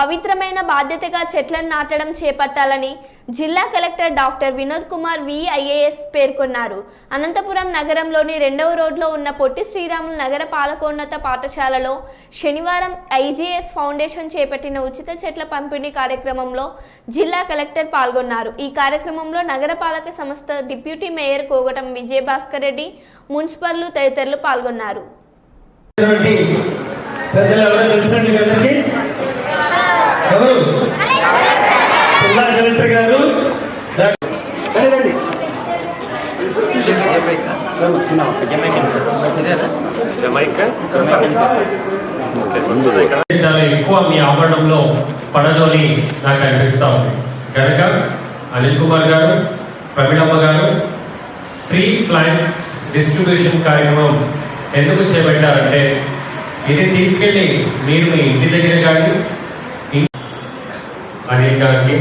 పవిత్రమైన బాధ్యతగా చెట్లను నాటడం చేపట్టాలని జిల్లా collector doctor Vinod Kumar V IAS పేర్కొన్నారు. అనంతపురం నగరంలోని రెండవ రోడ్లో ఉన్న పొట్టి శ్రీరాములు నగర పాలకోన్నత పాఠశాలలో శనివారం ఐజీఎస్ ఫౌండేషన్ చేపట్టిన ఉచిత చెట్ల పంపిణీ కార్యక్రమంలో జిల్లా కలెక్టర్ పాల్గొన్నారు. ఈ కార్యక్రమంలో నగరపాలక సంస్థ డిప్యూటీ మేయర్ కోగటం విజయభాస్కర్ రెడ్డి మున్సిపల్లు తదితరులు పాల్గొన్నారు. పెద్దలు ఎవరో తెలుసండి మీ అందరికీ ఎవరు జిల్లా కలెక్టర్ గారు. చాలా ఎక్కువ మీ ఆవరణంలో పడలోని నాకు అనిపిస్తూ ఉంది. కనుక అనిల్ కుమార్ గారు ప్రవీణమ్మ గారు ఫ్రీ ప్లాంట్స్ డిస్ట్రిబ్యూషన్ కార్యక్రమం ఎందుకు చేపట్టారంటే ఇది తీసుకెళ్ళి మీరు మీ ఇంటి దగ్గర కానీ అనిల్ గారికి